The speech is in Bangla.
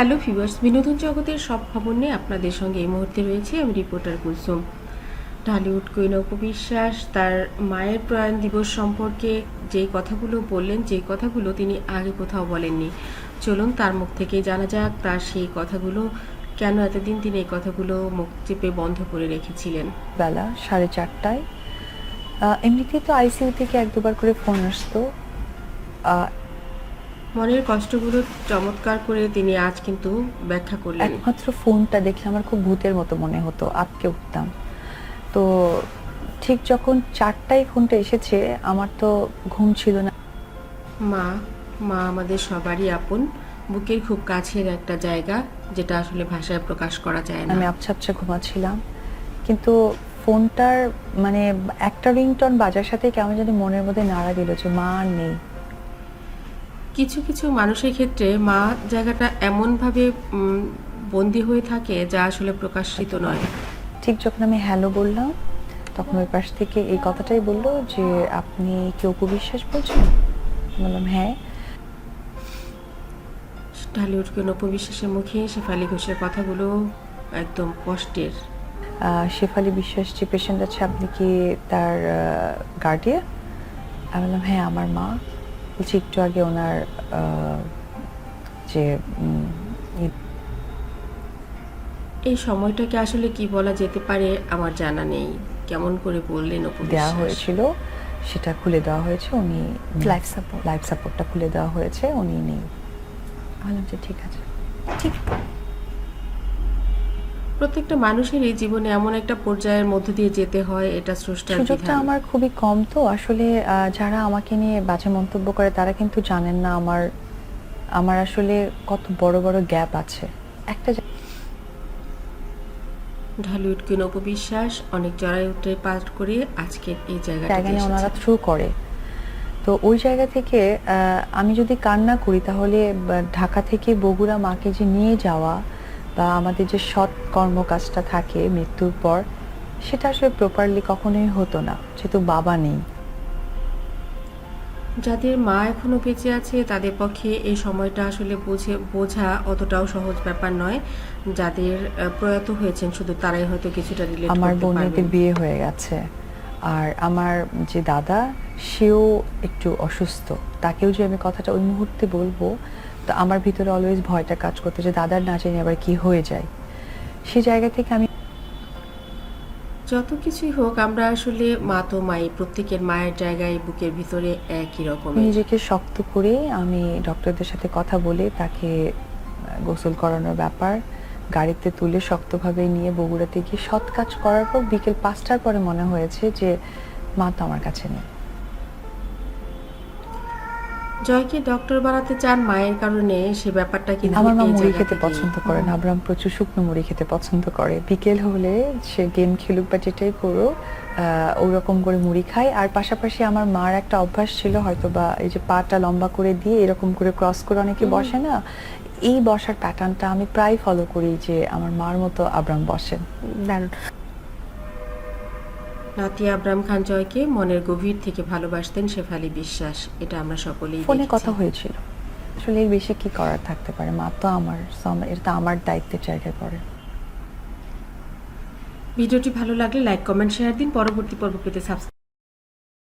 হ্যালো ভিউয়ার্স বিনোদন জগতের সব খবর নিয়ে আপনাদের সঙ্গে এই মুহূর্তে রয়েছে আমি রিপোর্টার কুলসুম। ঢালিউড কুইন অপু বিশ্বাস তার মায়ের প্রয়াণ দিবস সম্পর্কে যেই কথাগুলো বললেন যেই কথাগুলো তিনি আগে কোথাও বলেননি। চলুন তার মুখ থেকে জানা যাক তার সেই কথাগুলো কেন এতদিন তিনি এই কথাগুলো মুখ চেপে বন্ধ করে রেখেছিলেন। বেলা সাড়ে চারটায় আহ, এমনিতেই তো আইসিইউ থেকে এক দুবার করে ফোন আসতো। মনের কষ্টগুলো চমৎকার করে তিনি আজ কিন্তু ব্যাখ্যা করলেন। একমাত্র ফোনটা দেখলে আমার খুব ভূতের মতো মনে হতো আটকে উঠতাম। তো ঠিক যখন চারটায় ফোনটা এসেছে আমার তো ঘুম ছিল না। মা মা আমাদের সবারই আপন বুকের খুব কাছের একটা জায়গা যেটা আসলে ভাষায় প্রকাশ করা যায় না। আমি আবছা আবছা ঘুমাচ্ছিলাম। কিন্তু ফোনটার মানে একটা রিংটন বাজার সাথে কেমন জানি মনের মধ্যে নাড়া দিল যে মা আর নেই। কিছু কিছু মানুষের ক্ষেত্রে মা জায়গাটা এমনভাবে বন্দী হয়ে থাকে যা আসলে প্রকাশিত নয়। ঠিক যখন আমি হ্যালো বললাম তখন ওই পাশ থেকে এই কথাটাই বলল যে আপনি কি অপু বিশ্বাস বলছেন বললাম হ্যাঁ। ঢালিউড কেন উপবিশ্বাসের মুখে শেফালি ঘোষের কথাগুলো একদম কষ্টের। শেফালি বিশ্বাস যে পেশেন্ট আছে আপনি কি তার গার্ডিয়ান আমি বললাম হ্যাঁ আমার মা। বলছি একটু আগে ওনার যে এই সময়টাকে আসলে কি বলা যেতে পারে আমার জানা নেই। কেমন করে বললেন ওপর দেওয়া হয়েছিল সেটা খুলে দেওয়া হয়েছে উনি লাইফ সাপোর্ট লাইফ সাপোর্টটা খুলে দেওয়া হয়েছে উনি নেই। ভালো যে ঠিক আছে। ঠিক। প্রত্যেকটা মানুষেরই জীবনে এমন একটা পর্যায়ের মধ্যে দিয়ে যেতে হয় এটা স্রষ্টার সুযোগটা আমার খুবই কম তো। আসলে যারা আমাকে নিয়ে বাজে মন্তব্য করে তারা কিন্তু জানেন না আমার আমার আসলে কত বড় বড় গ্যাপ আছে। একটা ঢালিউড কিন উপবিশ্বাস অনেক জড়াই উঠে পার করে আজকের এই জায়গাটা জায়গা নিয়ে ওনারা থ্রু করে। তো ওই জায়গা থেকে আহ, আমি যদি কান্না করি তাহলে ঢাকা থেকে বগুড়া মাকে যে নিয়ে যাওয়া বা আমাদের যে সৎ কর্মকাজটা থাকে মৃত্যুর পর সেটা আসলে প্রপারলি কখনোই হতো না যেহেতু বাবা নেই। যাদের মা এখনও বেঁচে আছে তাদের পক্ষে এই সময়টা আসলে বুঝে বোঝা অতটাও সহজ ব্যাপার নয়। যাদের প্রয়াত হয়েছেন শুধু তারাই হয়তো কিছুটা রিলেট আমার বোনেদের বিয়ে হয়ে গেছে আর আমার যে দাদা সেও একটু অসুস্থ। তাকেও যে আমি কথাটা ওই মুহূর্তে বলব তো আমার ভিতরে অলওয়েজ ভয়টা কাজ করতে যে দাদার না জানি আবার কি হয়ে যায়। সেই জায়গা থেকে আমি যত কিছুই হোক আমরা আসলে মা তো মাই প্রত্যেকের মায়ের জায়গায় বুকের ভিতরে একই রকম নিজেকে শক্ত করে আমি ডক্টরদের সাথে কথা বলে তাকে গোসল করানোর ব্যাপার গাড়িতে তুলে শক্তভাবে নিয়ে বগুড়াতে গিয়ে সৎ কাজ করার পর বিকেল পাঁচটার পরে মনে হয়েছে যে মা তো আমার কাছে নেই। জয়কে ডক্টর বানাতে চান মায়ের কারণে সে ব্যাপারটা কিন্তু আমার মা মুড়ি খেতে পছন্দ করে না আবরাম প্রচুর শুকনো মুড়ি খেতে পছন্দ করে। বিকেল হলে সে গেম খেলুক বা যেটাই করুক ওরকম করে মুড়ি খায়। আর পাশাপাশি আমার মার একটা অভ্যাস ছিল হয়তো বা এই যে পাটা লম্বা করে দিয়ে এরকম করে ক্রস করে অনেকে বসে না এই বসার প্যাটার্নটা আমি প্রায় ফলো করি যে আমার মার মতো আবরাম বসেন দারুণ। নাতি আব্রাম খান জয়কে মনের গভীর থেকে ভালোবাসতেন শেফালি বিশ্বাস। এটা আমরা সকলেই ফোনে কথা হয়েছিল। আসলে এর বেশি কি করার থাকতে পারে? মা তো আমার এর এটা তো আমার দায়িত্বের জায়গায় পড়ে। ভিডিওটি ভালো লাগলে লাইক কমেন্ট শেয়ার দিন। পরবর্তী পর্ব পেতে সাবস্ক্রাইব